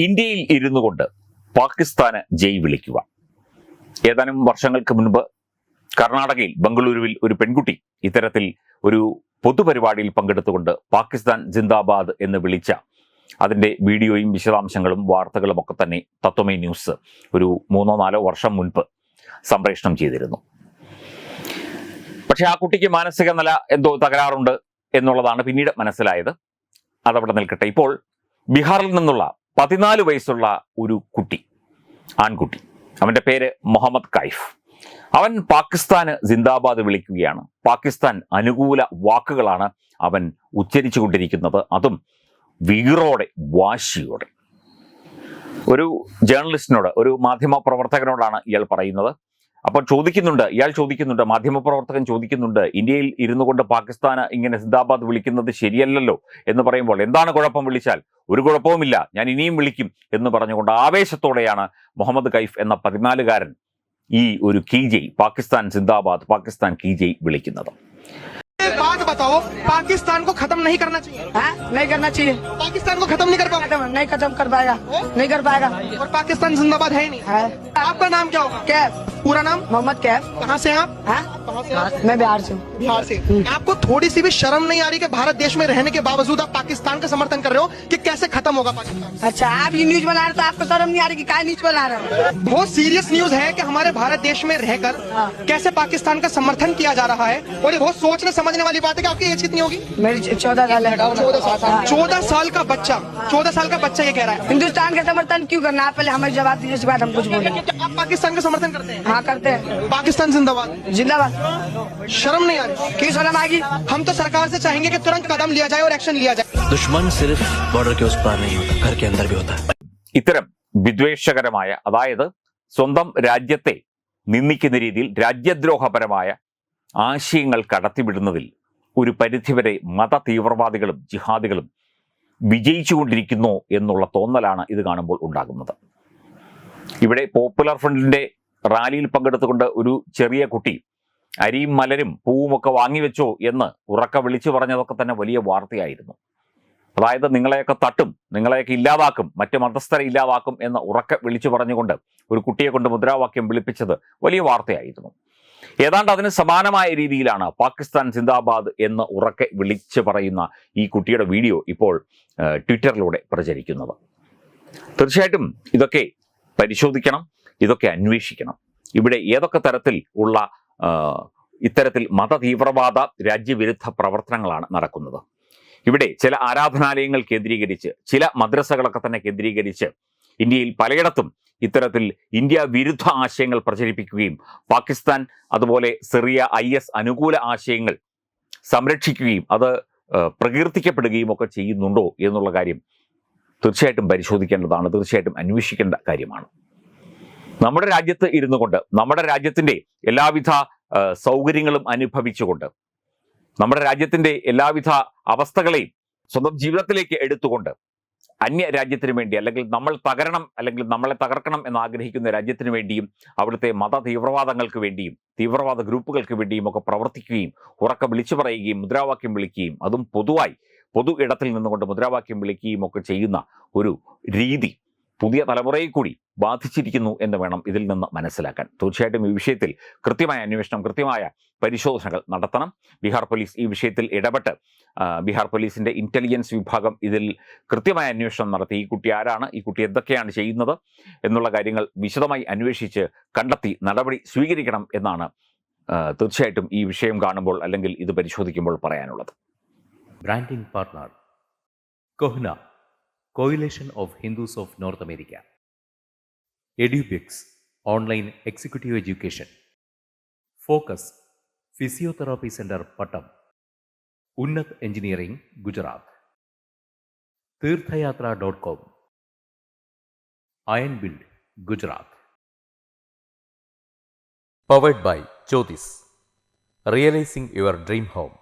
ഇന്ത്യയിൽ ഇരുന്നു കൊണ്ട് പാകിസ്ഥാന് ജയ് വിളിക്കുക. ഏതാനും വർഷങ്ങൾക്ക് മുൻപ് കർണാടകയിൽ ബംഗളൂരുവിൽ ഒരു പെൺകുട്ടി ഇത്തരത്തിൽ ഒരു പൊതുപരിപാടിയിൽ പങ്കെടുത്തുകൊണ്ട് പാകിസ്ഥാൻ ജിന്ദാബാദ് എന്ന് വിളിച്ച അതിന്റെ വീഡിയോയും വിശദാംശങ്ങളും വാർത്തകളും ഒക്കെ തന്നെ തത്വമേ ന്യൂസ് ഒരു മൂന്നോ നാലോ വർഷം മുൻപ് സംപ്രേഷണം ചെയ്തിരുന്നു. പക്ഷേ ആ കുട്ടിക്ക് മാനസിക നില എന്തോ തകരാറുണ്ട് എന്നുള്ളതാണ് പിന്നീട് മനസ്സിലായത്. അതവിടെ നിൽക്കട്ടെ. ഇപ്പോൾ ബീഹാറിൽ നിന്നുള്ള പതിനാല് വയസ്സുള്ള ഒരു കുട്ടി ആൺകുട്ടി. അവന്റെ പേര് മുഹമ്മദ് കൈഫ്. അവൻ പാകിസ്ഥാന് ജിന്ദാബാദ് വിളിക്കുകയാണ്. പാകിസ്ഥാൻ അനുകൂല വാക്കുകളാണ് അവൻ ഉച്ചരിച്ചുകൊണ്ടിരിക്കുന്നത്. അതും വീറോടെ വാശിയോടെ. ഒരു ജേർണലിസ്റ്റിനോട് ഒരു മാധ്യമ പ്രവർത്തകനോടാണ് ഇയാൾ പറയുന്നത്. അപ്പോൾ ചോദിക്കുന്നുണ്ട് ഇയാൾ ചോദിക്കുന്നുണ്ട് മാധ്യമപ്രവർത്തകൻ ചോദിക്കുന്നുണ്ട് ഇന്ത്യയിൽ ഇരുന്നു കൊണ്ട് പാകിസ്ഥാന് ഇങ്ങനെ സിന്ദാബാദ് വിളിക്കുന്നത് ശരിയല്ലല്ലോ എന്ന് പറയുമ്പോൾ എന്താണ് കുഴപ്പം വിളിച്ചാൽ ഒരു കുഴപ്പവുമില്ല ഞാൻ ഇനിയും വിളിക്കും എന്ന് പറഞ്ഞുകൊണ്ട് ആവേശത്തോടെയാണ് മുഹമ്മദ് കൈഫ് എന്ന പതിനാലുകാരൻ ഈ ഒരു കീജയ് പാകിസ്ഥാൻ സിന്ദാബാദ് പാകിസ്ഥാൻ കീജയ് വിളിക്കുന്നത് एक बात बताओ पाकिस्तान को खत्म नहीं करना चाहिए हाँ? नहीं करना चाहिए पाकिस्तान को खत्म नहीं कर पाओगे खत्म नहीं खत्म कर पाएगा नहीं कर पाएगा और पाकिस्तान जिंदाबाद है ही नहीं है आपका नाम क्या होगा? कैफ। पूरा नाम? मोहम्मद कैफ। कहाँ से आप? हाँ? कहाँ से आप? मैं बिहार से हूँ। बिहार से। आपको थोड़ी सी भी शर्म नहीं आ रही कि भारत देश में रहने के बावजूद आप पाकिस्तान का समर्थन कर रहे हो कि कैसे खत्म होगा पाकिस्तान? अच्छा आप ये न्यूज़ बना रहे तो आपको शर्म नहीं आ रही कि क्या न्यूज़ बना रहे हो? बहुत सीरियस न्यूज़ है कि हमारे भारत देश में रहकर हाँ। कैसे पाकिस्तान का समर्थन किया जा रहा है और ये बहुत सोचने समझने वाली बात है की आपकी एज कितनी होगी? मेरी चौदह साल है। चौदह साल। साल का बच्चा। चौदह साल का बच्चा ये कह रहा है। हिंदुस्तान का समर्थन क्यों करना? आप पहले हमें जवाब दीजिए उसके बाद हम कुछ बोलेंगे। आप पाकिस्तान का समर्थन करते हैं हाँ करते हैं पाकिस्तान जिंदाबाद जिंदाबाद शर्म नहीं आ रही क्यों शर्म आएगी हम तो सरकार से चाहेंगे कि तुरंत कदम लिया जाए और एक्शन लिया जाए दुश्मन सिर्फ बॉर्डर के उस पार नहीं होता घर के अंदर भी होता है ഇത്തരം വിദ്വേഷകരമായ അതായത് സ്വന്തം രാജ്യത്തെ നിന്ദിക്കുന്ന രീതിയിൽ രാജ്യദ്രോഹപരമായ ആശയങ്ങൾ കടത്തിവിടുന്നതിൽ ഒരു പരിധിവരെ മത തീവ്രവാദികളും ജിഹാദികളും വിജയിച്ചുകൊണ്ടിരിക്കുന്നു എന്നുള്ള തോന്നലാണ് ഇത് കാണുമ്പോൾ ഉണ്ടാകുന്നത് ഇവിടെ പോപ്പുലർ ഫ്രണ്ടിന്റെ റാലിയിൽ പങ്കെടുത്തുകൊണ്ട് ഒരു ചെറിയ കുട്ടി അരിയും മലരും പൂവുമൊക്കെ വാങ്ങിവെച്ചോ എന്ന് ഉറക്ക വിളിച്ചു പറഞ്ഞതൊക്കെ തന്നെ വലിയ വാർത്തയായിരുന്നു. അതായത് നിങ്ങളെയൊക്കെ തട്ടും നിങ്ങളെയൊക്കെ ഇല്ലാതാക്കും മറ്റ് മതസ്ഥരെ ഇല്ലാതാക്കും എന്ന് ഉറക്കെ വിളിച്ചു പറഞ്ഞുകൊണ്ട് ഒരു കുട്ടിയെ കൊണ്ട് മുദ്രാവാക്യം വിളിപ്പിച്ചത് വലിയ വാർത്തയായിരുന്നു. ഏതാണ്ട് അതിന് സമാനമായ രീതിയിലാണ് പാകിസ്ഥാൻ സിന്ദാബാദ് എന്ന് ഉറക്കെ വിളിച്ചു പറയുന്ന ഈ കുട്ടിയുടെ വീഡിയോ ഇപ്പോൾ ട്വിറ്ററിലൂടെ പ്രചരിക്കുന്നത്. തീർച്ചയായിട്ടും ഇതൊക്കെ പരിശോധിക്കണം ഇതൊക്കെ അന്വേഷിക്കണം. ഇവിടെ ഏതൊക്കെ തരത്തിൽ ഉള്ള ഇത്തരത്തിൽ മത തീവ്രവാദ രാജ്യവിരുദ്ധ പ്രവർത്തനങ്ങളാണ് നടക്കുന്നത്. ഇവിടെ ചില ആരാധനാലയങ്ങൾ കേന്ദ്രീകരിച്ച് ചില മദ്രസകളൊക്കെ തന്നെ കേന്ദ്രീകരിച്ച് ഇന്ത്യയിൽ പലയിടത്തും ഇത്തരത്തിൽ ഇന്ത്യ വിരുദ്ധ ആശയങ്ങൾ പ്രചരിപ്പിക്കുകയും പാകിസ്ഥാൻ അതുപോലെ സിറിയ ഐ എസ് അനുകൂല ആശയങ്ങൾ സംരക്ഷിക്കുകയും അത് പ്രകീർത്തിക്കപ്പെടുകയും ഒക്കെ ചെയ്യുന്നുണ്ടോ എന്നുള്ള കാര്യം തീർച്ചയായിട്ടും പരിശോധിക്കേണ്ടതാണ് തീർച്ചയായിട്ടും അന്വേഷിക്കേണ്ട കാര്യമാണ്. നമ്മുടെ രാജ്യത്ത് ഇരുന്നു കൊണ്ട് നമ്മുടെ രാജ്യത്തിന്റെ എല്ലാവിധ സൗകര്യങ്ങളും അനുഭവിച്ചുകൊണ്ട് നമ്മുടെ രാജ്യത്തിന്റെ എല്ലാവിധ അവസ്ഥകളെയും സ്വന്തം ജീവിതത്തിലേക്ക് എടുത്തുകൊണ്ട് അന്യ രാജ്യത്തിന് വേണ്ടി അല്ലെങ്കിൽ നമ്മൾ തകരണം അല്ലെങ്കിൽ നമ്മളെ തകർക്കണം എന്ന് ആഗ്രഹിക്കുന്ന രാജ്യത്തിന് വേണ്ടിയും അവിടുത്തെ മത തീവ്രവാദങ്ങൾക്ക് വേണ്ടിയും തീവ്രവാദ ഗ്രൂപ്പുകൾക്ക് വേണ്ടിയും ഒക്കെ പ്രവർത്തിക്കുകയും ഉറക്കം വിളിച്ചു പറയുകയും മുദ്രാവാക്യം വിളിക്കുകയും അതും പൊതുവായി പൊതു ഇടത്തിൽ നിന്നുകൊണ്ട് മുദ്രാവാക്യം വിളിക്കുകയും ഒക്കെ ചെയ്യുന്ന ഒരു രീതി പുതിയ തലമുറയെ കൂടി ബാധിച്ചിരിക്കുന്നു എന്ന് വേണം ഇതിൽ നിന്ന് മനസ്സിലാക്കാൻ. തീർച്ചയായിട്ടും ഈ വിഷയത്തിൽ കൃത്യമായ അന്വേഷണം കൃത്യമായ പരിശോധനകൾ നടത്തണം. ബീഹാർ പോലീസ് ഈ വിഷയത്തിൽ ഇടപെട്ട് ബീഹാർ പോലീസിന്റെ ഇന്റലിജൻസ് വിഭാഗം ഇതിൽ കൃത്യമായ അന്വേഷണം നടത്തി. ഈ കുട്ടി ആരാണ്? ഈ കുട്ടി എന്തൊക്കെയാണ് ചെയ്യുന്നത്? എന്നുള്ള കാര്യങ്ങൾ വിശദമായി അന്വേഷിച്ച് കണ്ടെത്തി നടപടി സ്വീകരിക്കണം എന്നാണ് തീർച്ചയായിട്ടും ഈ വിഷയം കാണുമ്പോൾ അല്ലെങ്കിൽ ഇത് പരിശോധിക്കുമ്പോൾ പറയാനുള്ളത്. Engineering, Gujarat. Tirthayatra.com. Iron Build, Gujarat. Powered by Jyotis. Realizing your dream home.